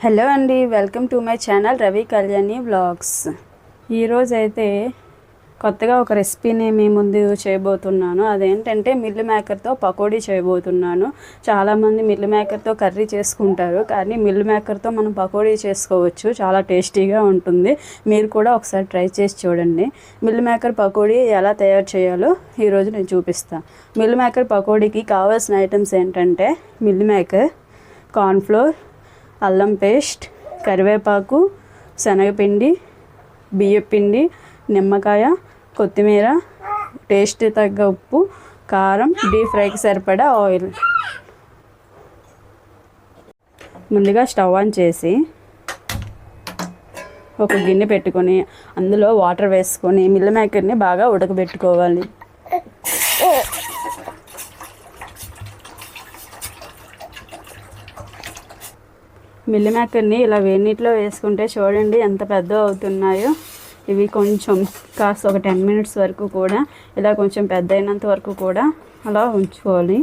Hello అండి welcome to my channel Ravi Kalyani vlogs. ఈరోజైతే కొత్తగా ఒక రెసిపీని మీ ముందు చేయబోతున్నాను. అదేంటంటే మిల్ మేకర్తో పకోడీ చేయబోతున్నాను. చాలామంది మిల్ మేకర్తో కర్రీ చేసుకుంటారు కానీ మిల్ మేకర్తో మనం పకోడీ చేసుకోవచ్చు. చాలా టేస్టీగా ఉంటుంది. మీరు కూడా ఒకసారి ట్రై చేసి చూడండి. మిల్ మేకర్ పకోడీ ఎలా తయారు చేయాలో ఈరోజు నేను చూపిస్తాను మిల్ మేకర్ పకోడీకి కావాల్సిన ఐటమ్స్ ఏంటంటే మిల్ మేకర్ కార్న్ఫ్లోర్ అల్లం పేస్ట్ కరివేపాకు శనగపిండి బియ్యపిండి నిమ్మకాయ కొత్తిమీర టేస్ట్ తగ్గ ఉప్పు కారం డీప్ ఫ్రైకి సరిపడా ఆయిల్. ముందుగా స్టవ్ ఆన్ చేసి ఒక గిన్నె పెట్టుకొని అందులో వాటర్ వేసుకొని మిల్ మేకర్ని బాగా ఉడకబెట్టుకోవాలి. మిల్లి మేకర్ని ఇలా వేడినీటిలో వేసుకుంటే చూడండి ఎంత పెద్ద అవుతున్నాయో. ఇవి కొంచెం కాస్త ఒక టెన్ మినిట్స్ వరకు కూడా ఇలా కొంచెం పెద్ద అయినంత వరకు కూడా అలా ఉంచుకోవాలి.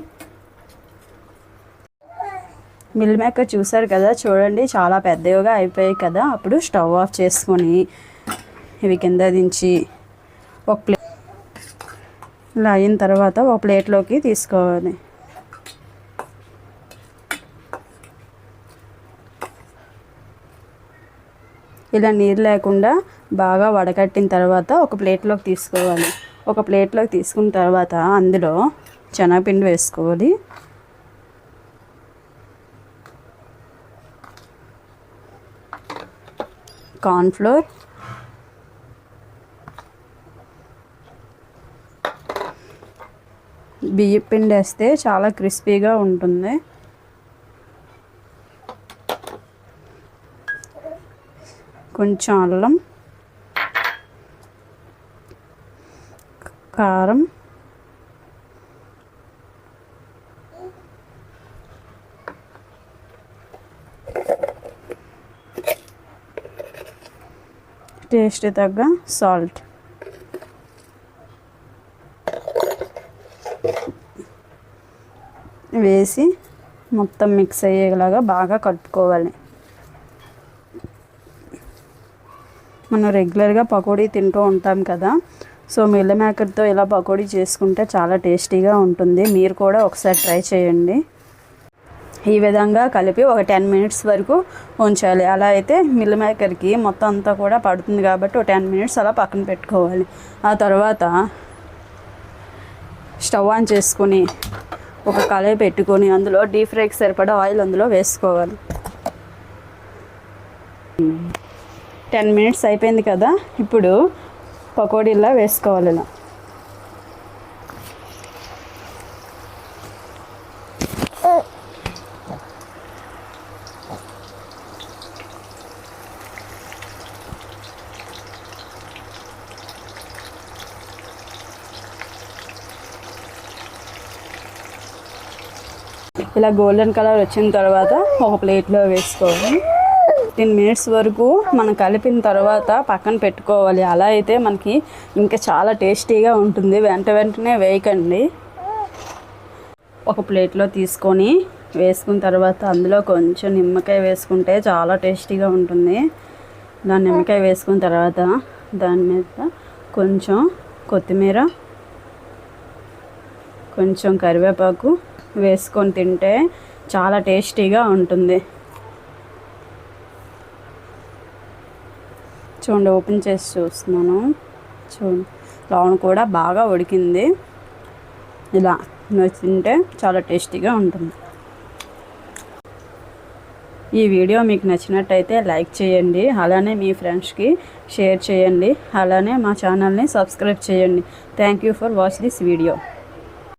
మిల్ మేకర్ చూసారు కదా చూడండి చాలా పెద్దవిగా అయిపోయాయి కదా. అప్పుడు స్టవ్ ఆఫ్ చేసుకొని ఇవి కింద దించి ఒక ప్లేట్ ఇలా అయిన తర్వాత ఒక ప్లేట్లోకి తీసుకోవాలి. ఇలా నీరు లేకుండా బాగా వడకట్టిన తర్వాత ఒక ప్లేట్లోకి తీసుకోవాలి. ఒక ప్లేట్లోకి తీసుకున్న తర్వాత అందులో శనగపిండి వేసుకోవాలి. కార్న్ఫ్లోర్. బియ్యం పిండి వేస్తే చాలా క్రిస్పీగా ఉంటుంది. కొంచెం అల్లం కారం టేస్ట్ తగ్గ సాల్ట్. వేసి మొత్తం మిక్స్ అయ్యేలాగా బాగా కలుపుకోవాలి. మనం రెగ్యులర్గా పకోడీ తింటూ ఉంటాం కదా. సో మిల్ల మేకర్తో ఇలా పకోడీ చేసుకుంటే చాలా టేస్టీగా ఉంటుంది. మీరు కూడా ఒకసారి ట్రై చేయండి. ఈ విధంగా కలిపి ఒక టెన్ మినిట్స్ వరకు ఉంచాలి. అలా అయితే మిల్ మేకర్కి మొత్తం అంతా కూడా పడుతుంది కాబట్టి ఒక టెన్ మినిట్స్ అలా పక్కన పెట్టుకోవాలి. ఆ తర్వాత స్టవ్ ఆన్ చేసుకొని ఒక కళాయి పెట్టుకొని అందులో డీప్ ఫ్రైకి సరిపడా ఆయిల్ అందులో వేసుకోవాలి. టెన్ మినిట్స్ అయిపోయింది కదా ఇప్పుడు పకోడీలా వేసుకోవాలి ఇలా. ఇలా గోల్డెన్ కలర్ వచ్చిన తర్వాత ఒక ప్లేట్లో వేసుకోవాలి. ఫిఫ్టీన్ మినిట్స్ వరకు మనం కలిపిన తర్వాత పక్కన పెట్టుకోవాలి. అలా అయితే మనకి ఇంకా చాలా టేస్టీగా ఉంటుంది. వెంట వెంటనే వేయకండి. ఒక ప్లేట్లో తీసుకొని వేసుకున్న తర్వాత అందులో కొంచెం నిమ్మకాయ వేసుకుంటే చాలా టేస్టీగా ఉంటుంది. దాని నిమ్మకాయ వేసుకున్న తర్వాత దాని మీద కొంచెం కొత్తిమీర కొంచెం కరివేపాకు వేసుకొని తింటే చాలా టేస్టీగా ఉంటుంది. చూడండి ఓపెన్ చేసి చూస్తున్నాను. చూడండి లోన్ కూడా బాగా ఉడికింది. ఇలా తింటే చాలా టేస్టీగా ఉంటుంది. ఈ వీడియో మీకు నచ్చినట్టయితే లైక్ చేయండి అలానే మీ ఫ్రెండ్స్కి షేర్ చేయండి అలానే మా ఛానల్ని సబ్స్క్రైబ్ చేయండి. Thank you for watch this video.